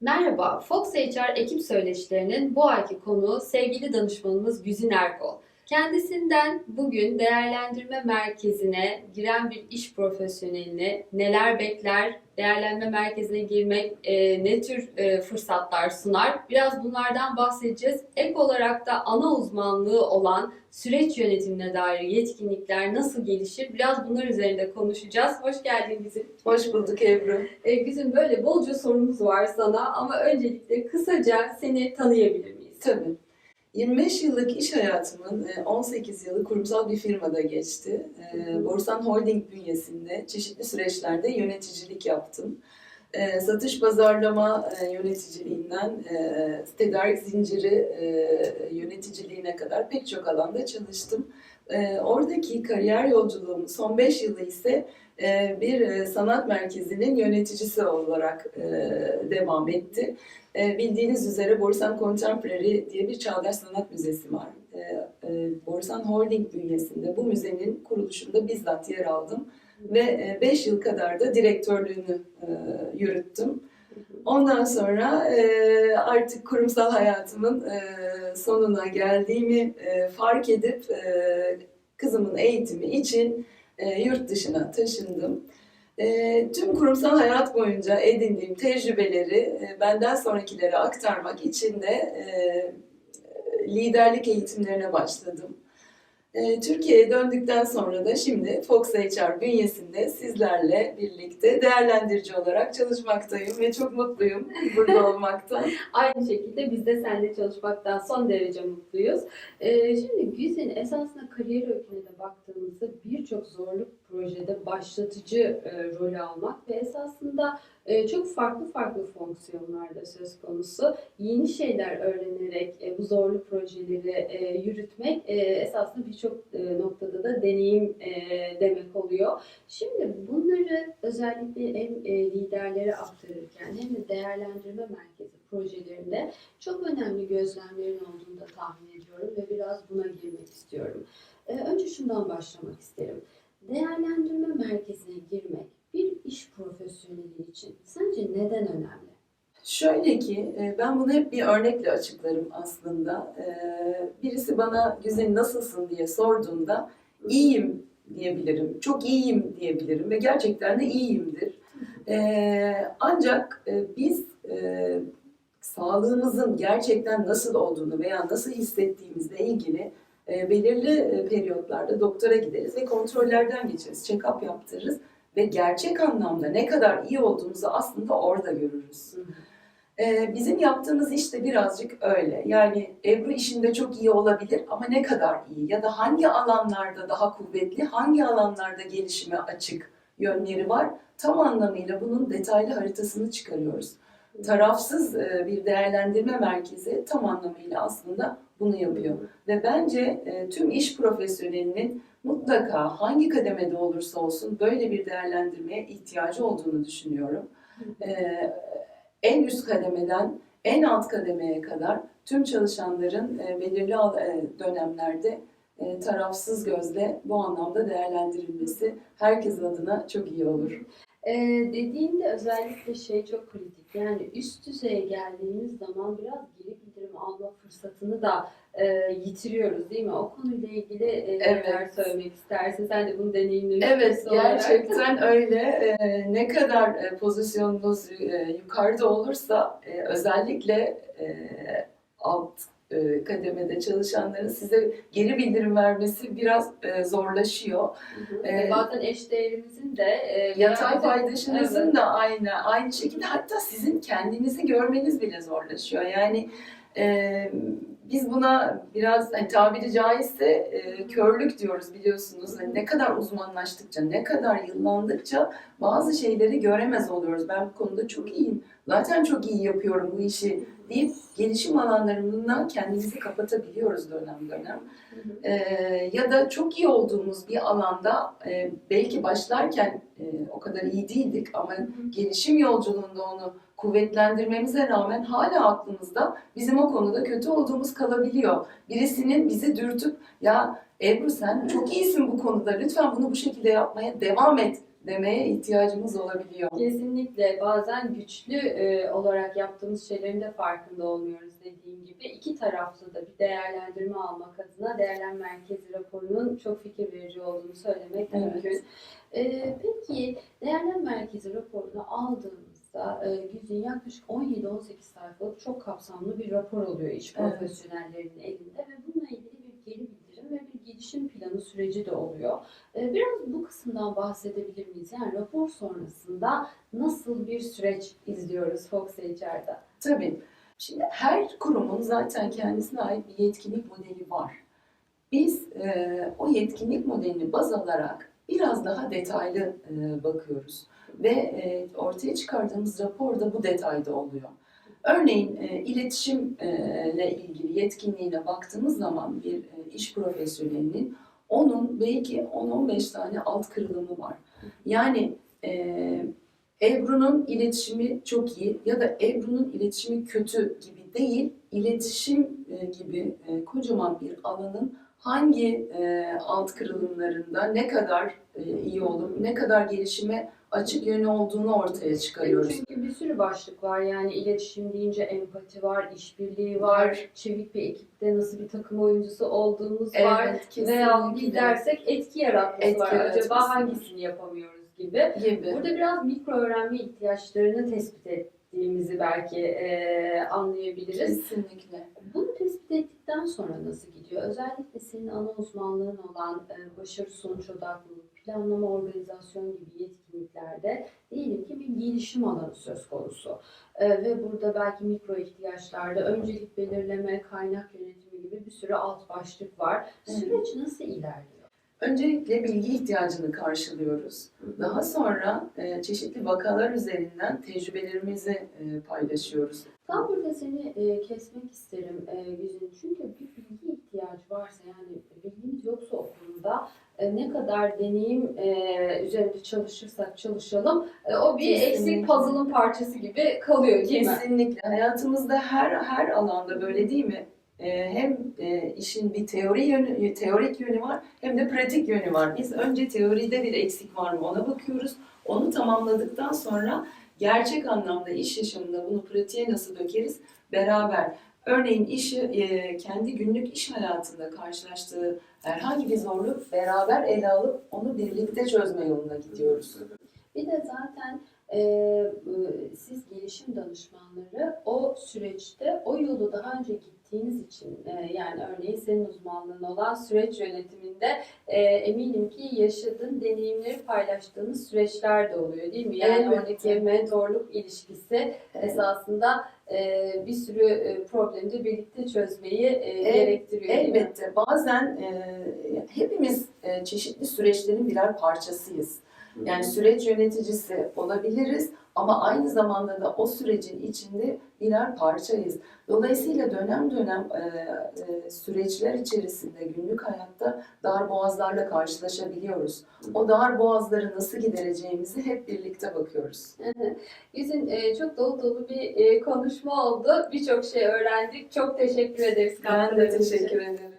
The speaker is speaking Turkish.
Merhaba, Fox HR ekip söyleşilerinin bu ayki konuğu sevgili danışmanımız Güzin Erkol. Kendisinden bugün değerlendirme merkezine giren bir iş profesyonelini neler bekler, değerlendirme merkezine girmek e, ne tür e, fırsatlar sunar? Biraz bunlardan bahsedeceğiz. Ek olarak da ana uzmanlığı olan süreç yönetimine dair yetkinlikler nasıl gelişir? Biraz bunlar üzerinde konuşacağız. Hoş geldin Güzin. Hoş bulduk Ebru. E, Güzin böyle bolca sorumuz var sana ama öncelikle kısaca seni tanıyabilir miyiz? Tabii. 25 yıllık iş hayatımın e, 18 yılı kurumsal bir firmada geçti. E, Borsan Holding bünyesinde çeşitli süreçlerde yöneticilik yaptım. E, Satış pazarlama e, yöneticiliğinden e, tedarik zinciri e, yöneticiliğine kadar pek çok alanda çalıştım. E, Oradaki kariyer yolculuğumun son 5 yılı ise e, bir e, sanat merkezinin yöneticisi olarak e, devam etti. E, bildiğiniz üzere Borsan Contemporary diye bir çağdaş sanat müzesi var. E, e, Borsan Holding bünyesinde bu müzenin kuruluşunda bizzat yer aldım ve 5 yıl kadar da direktörlüğünü e, yürüttüm. Ondan sonra e, artık kurumsal hayatımın e, sonuna geldiğimi e, fark edip e, kızımın eğitimi için e, yurt dışına taşındım. E, tüm kurumsal hayat boyunca edindiğim tecrübeleri e, benden sonrakilere aktarmak için de e, liderlik eğitimlerine başladım. E, Türkiye'ye döndükten sonra da şimdi Fox HR bünyesinde sizlerle birlikte değerlendirici olarak çalışmaktayım ve çok mutluyum burada olmaktan. Aynı şekilde biz de seninle çalışmaktan son derece mutluyuz. E, şimdi Güzin esasında kariyer öyküne baktığımızda birçok zorluk projede başlatıcı e, rolü almak ve esasında çok farklı farklı fonksiyonlarda söz konusu. Yeni şeyler öğrenerek e, bu zorlu projeleri e, yürütmek e, esasında birçok noktada da deneyim demek oluyor. Şimdi bunları özellikle hem liderlere aktarırken hem de değerlendirme merkezi projelerinde çok önemli gözlemlerin olduğunu da tahmin ediyorum ve biraz buna girmek istiyorum. Önce şundan başlamak isterim. Değerlendirme merkezine girmek iş profesyoneli için sence neden önemli? Şöyle ki e, ben bunu hep bir örnekle açıklarım aslında. E, Birisi bana Güzel nasılsın diye sorduğunda iyiyim diyebilirim, çok iyiyim diyebilirim ve gerçekten de iyiyimdir. E, Ancak biz sağlığımızın gerçekten nasıl olduğunu veya nasıl hissettiğimizle ilgili belirli periyotlarda doktora gideriz ve kontrollerden geçeriz, check-up yaptırırız ve gerçek anlamda ne kadar iyi olduğumuzu aslında orada görürüz. Ee, bizim yaptığımız iş de birazcık öyle. Yani Ebru işinde çok iyi olabilir ama ne kadar iyi ya da hangi alanlarda daha kuvvetli, hangi alanlarda gelişime açık yönleri var. Tam anlamıyla bunun detaylı haritasını çıkarıyoruz. Tarafsız e, bir değerlendirme merkezi tam anlamıyla aslında bunu yapıyor. Ve bence e, tüm iş profesyonelinin mutlaka hangi kademede olursa olsun böyle bir değerlendirmeye ihtiyacı olduğunu düşünüyorum. Ee, en üst kademeden en alt kademeye kadar tüm çalışanların e, belirli e, dönemlerde e, tarafsız gözle bu anlamda değerlendirilmesi herkes adına çok iyi olur. Ee, dediğinde özellikle şey çok kritik. Yani üst düzeye geldiğimiz zaman biraz geri bildirim alma fırsatını da e, yitiriyoruz değil mi? O konuyla ilgili e, neler Evet. söylemek istersin? Sen de bunu deneyimlemiş Evet olarak. gerçekten öyle. E, ne kadar e, pozisyonunuz e, yukarıda olursa e, özellikle e, alt e, kademede çalışanların size geri bildirim vermesi biraz e, zorlaşıyor. Hı hı. Ee, Bazen eş değerimizin de e, Yatay paydaşınızın Evet. da aynı aynı şekilde hatta sizin kendinizi görmeniz bile zorlaşıyor. Yani e, biz buna biraz hani tabiri caizse e, körlük diyoruz biliyorsunuz. Hani ne kadar uzmanlaştıkça, ne kadar yıllandıkça bazı şeyleri göremez oluyoruz. Ben bu konuda çok iyiyim. Zaten çok iyi yapıyorum bu işi deyip gelişim alanlarından kendimizi kapatabiliyoruz dönem dönem. Hı hı. Ee, ya da çok iyi olduğumuz bir alanda e, belki başlarken e, o kadar iyi değildik ama gelişim yolculuğunda onu kuvvetlendirmemize rağmen hala aklımızda bizim o konuda kötü olduğumuz kalabiliyor. Birisinin bizi dürtüp ya Ebru sen çok iyisin bu konuda lütfen bunu bu şekilde yapmaya devam et demeye ihtiyacımız olabiliyor. Kesinlikle bazen güçlü e, olarak yaptığımız şeylerin de farkında olmuyoruz dediğim gibi. iki taraflı da bir değerlendirme almak adına değerlenme merkezi raporunun çok fikir verici olduğunu söylemek Evet. mümkün. E, peki değerlenme merkezi raporunu aldığımızda e, yaklaşık 17-18 sayfalık çok kapsamlı bir rapor oluyor iş Evet. profesyonellerinin elinde ve bununla ilgili bir geri bildirim ve bir gelişim planı süreci de oluyor. E, Biraz bu kısımdan bahsedebilir miyiz? Yani rapor sonrasında nasıl bir süreç izliyoruz Fox HR'da? Tabii. Şimdi her kurumun zaten kendisine ait bir yetkinlik modeli var. Biz e, o yetkinlik modelini baz alarak biraz daha detaylı e, bakıyoruz. Ve e, ortaya çıkardığımız rapor da bu detayda oluyor. Örneğin e, iletişimle ilgili yetkinliğine baktığımız zaman bir e, iş profesyonelinin onun belki 10-15 tane alt kırılımı var. Yani e, Ebru'nun iletişimi çok iyi ya da Ebru'nun iletişimi kötü gibi değil, iletişim e, gibi kocaman bir alanın hangi e, alt kırılımlarında ne kadar e, iyi olur, ne kadar gelişime açık yönü olduğunu ortaya çıkarıyoruz. Çünkü bir sürü başlık var. Yani iletişim deyince empati var, işbirliği var, Var. çevik bir ekipte nasıl bir takım oyuncusu olduğumuz var. Evet, Veya kesinlikle. bir dersek etki yaratması Etki var. yaratması Acaba var. hangisini yapamıyoruz gibi. gibi. Burada biraz mikro öğrenme ihtiyaçlarını tespit ettiğimizi belki e, anlayabiliriz. Kesinlikle. Bunu tespit ettikten sonra nasıl gidiyor? Özellikle senin ana uzmanlığın olan e, başarı sonuç odaklılık, planlama, organizasyon gibi yetkinliklerde diyelim ki bir gelişim alanı söz konusu. E, ve burada belki mikro ihtiyaçlarda öncelik belirleme, kaynak yönetimi gibi bir sürü alt başlık var. Süreç nasıl ilerliyor? Öncelikle bilgi ihtiyacını karşılıyoruz. Daha sonra e, çeşitli vakalar üzerinden tecrübelerimizi e, paylaşıyoruz. Tam burada seni e, kesmek isterim e, Güzin. Çünkü bir bilgi ihtiyacı varsa yani bilgimiz yoksa o konuda e, ne kadar deneyim e, üzerinde çalışırsak çalışalım e, o bir Kesinlikle. eksik puzzle'ın parçası gibi kalıyor değil mi? Kesinlikle. Hayatımızda her her alanda böyle değil mi? Ee, hem e, işin bir teori yönü, teorik yönü var hem de pratik yönü var. Biz önce teoride bir eksik var mı ona bakıyoruz. Onu tamamladıktan sonra gerçek anlamda iş yaşamında bunu pratiğe nasıl dökeriz beraber. Örneğin işi e, kendi günlük iş hayatında karşılaştığı herhangi bir zorluk beraber ele alıp onu birlikte çözme yoluna gidiyoruz. Bir de zaten siz gelişim danışmanları o süreçte o yolu daha önce gittiğiniz için e, yani örneğin senin uzmanlığın olan süreç yönetiminde e, eminim ki yaşadığın deneyimleri paylaştığınız süreçler de oluyor değil mi? Yani Elbette. oradaki mentorluk ilişkisi esasında e, bir sürü problemi de birlikte çözmeyi e, El- gerektiriyor? Elbette bazen hepimiz çeşitli süreçlerin birer parçasıyız. Yani süreç yöneticisi olabiliriz ama aynı zamanda da o sürecin içinde birer parçayız. Dolayısıyla dönem dönem e, e, süreçler içerisinde günlük hayatta dar boğazlarla karşılaşabiliyoruz. O dar boğazları nasıl gidereceğimizi hep birlikte bakıyoruz. Güzin e, çok dolu dolu bir e, konuşma oldu. Birçok şey öğrendik. Çok teşekkür ederiz. Ben de teşekkür ederim.